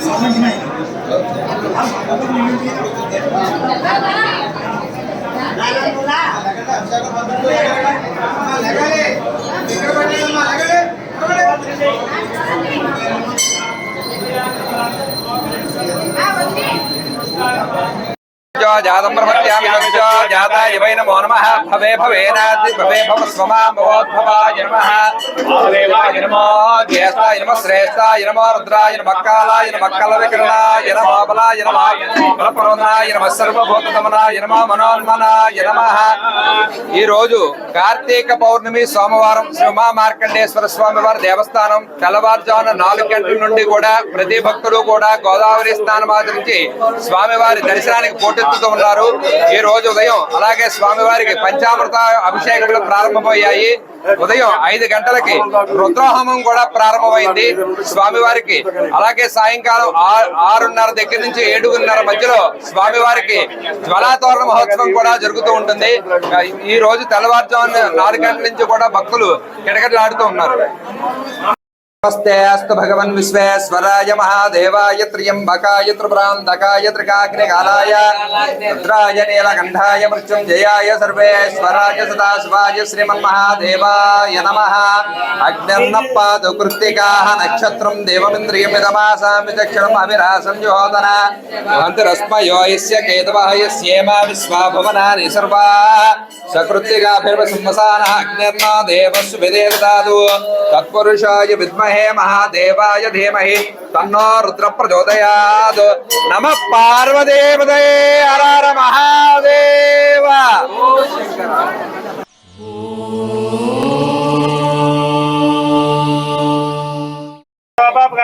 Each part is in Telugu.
समज జాతాయ వై నమో నమః భవే భవేనాది భవే భవ స్వమామవోద్భవాయ నమః దేవాయ నమో జ్యేష్ఠాయ నమః శ్రేష్ఠాయ నమో రుద్రాయ నమః కాలాయ నమః కల వికరణాయ నమః బలాయ నమః బలపరోధనాయ నమః సర్వభూతమనాయ నమః మనోన్మనాయ నమ ఈ రోజు కార్తీక పౌర్ణమి సోమవారం శ్రీ ఉమా మార్కండేశ్వర స్వామి వారి దేవస్థానం తెల్లవారుజామున నాలుగు గంటల నుండి కూడా ప్రతి భక్తులు కూడా గోదావరి స్నానం ఆచరించి స్వామివారి దర్శనానికి పోటెత్తుతూ ఉన్నారు. ఈ రోజు ఉదయం అలాగే స్వామివారికి పంచామృత అభిషేకములు ప్రారంభమయ్యాయి. ఉదయం ఐదు గంటలకి రుద్రహోమం కూడా ప్రారంభమైంది. స్వామివారికి అలాగే సాయంకాలం ఆరున్నర దగ్గర నుంచి ఏడుగున్నర మధ్యలో స్వామివారికి జ్వలాతోరణ మహోత్సవం కూడా జరుగుతూ ఉంటుంది. ఈ రోజు తెల్లవారుజామున నాలుగు గంటల నుంచి కూడా భక్తులు కిటకిటలాడుతూ ఉన్నారు. नमस्तेऽस्तु भगवन् विश्वेश्वराय महादेवाय त्र्यम्बकाय त्रिप्रान्तकाय त्रिकाग्निकालाय रुद्राय नीलकण्ठाय मृत्युञ्जयाय सर्वेश्वराय सदाशिवाय श्रीमन्महादेवाय नमः। अग्निर्नपादु कृत्तिकाः नक्षत्रं देवमिन्द्रियमिदमासां विचक्षणम् अभिरासं जुहोदन। मन्दिरस्मयो यस्य केतवः यस्येम विश्वा भुवनानि सर्वा। सकृत्तिकाभिर्वसंवसानः अग्निर्न देवस्विदे ददातु तत्पुरुषाय विद्महे विद्महे महादेवाय धीमहि तन्नो रुद्र प्रचोदयात् नमः पार्वदेवदये हर महादेव। ओ शंकर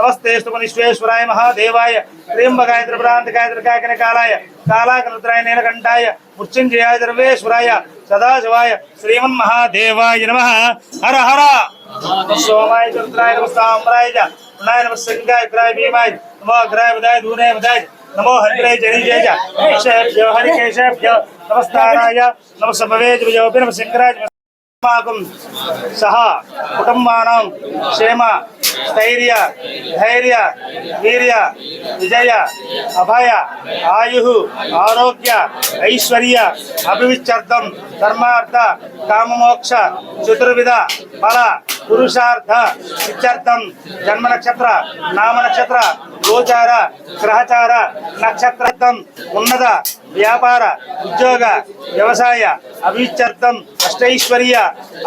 नमस्ते स्तुमनिश्वेश्वराय महादेवाय त्र्यंबकाय त्रिपुरांतकाय त्रिकायकनकालाय कालाकलत्राय नीलकण्ठाय मृत्युञ्जयाय सर्वेश्वराय सदाशिवाय श्रीमन्महादेवाय नमः। हर हर। सोमाय, चन्द्राय नमस्ताम्राय च नाय नमः सिंहाय प्राय भीमाय, नमः ग्राय बदाय दूने बदाय नमो हरिद्रे जनिजय च हरिकेशभ्य नमस्ताराय, नमः समवेजोऽपि नमः शङ्कराय अस्माकं सह कुटुम्बानां क्षेम స్థైర్య ధైర్య వీర్య విజయ అభయ ఆయు ఆరోగ్య ఐశ్వర్య అభివృద్ధ్యర్థం ధర్మార్థ కామమోక్ష చతుర్విధ ఫల పురుషార్థ సిత్యర్థం జన్మ నక్షత్ర నామ నక్షత్ర గోచార గ్రహచార నక్షత్రార్థం ఉన్నత వ్యాపార ఉద్యోగ వ్యవసాయ అభివృద్ధ్యర్థం అష్టైశ్వర్య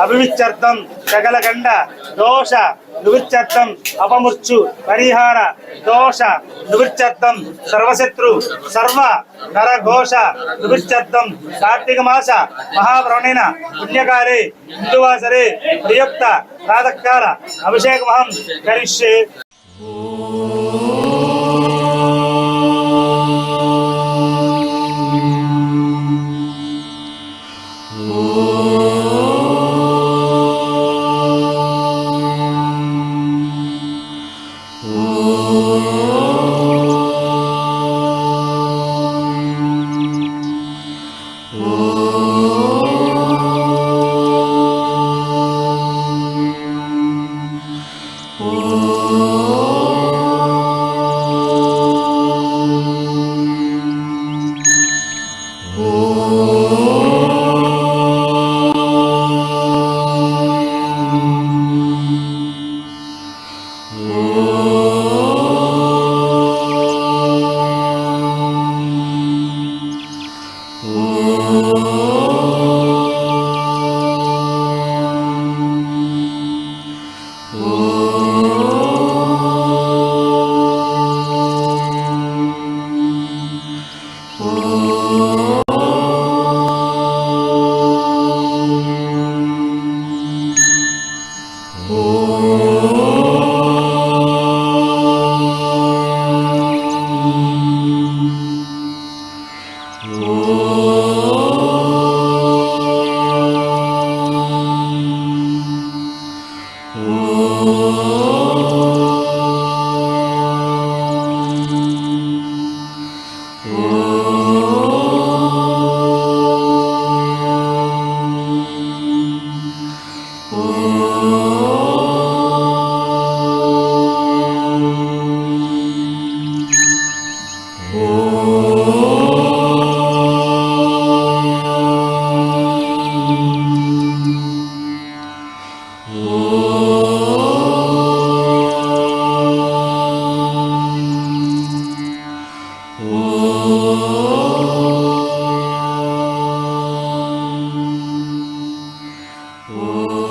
అభివృద్ధ్యర్థం సగలగండ దోష నివృత్యర్థం అపముచ్చు పరిహార దోష నివృత్యర్థం సర్వశత్రు సర్వ నరఘోష నివృత్యర్థం కార్తీక మాస మహాప్రవణేన పుణ్యకాలే హిందువాసరే ప్రియుక్త ప్రాతకాల అభిషేకమహం కరిష్యే. Oh. Oh.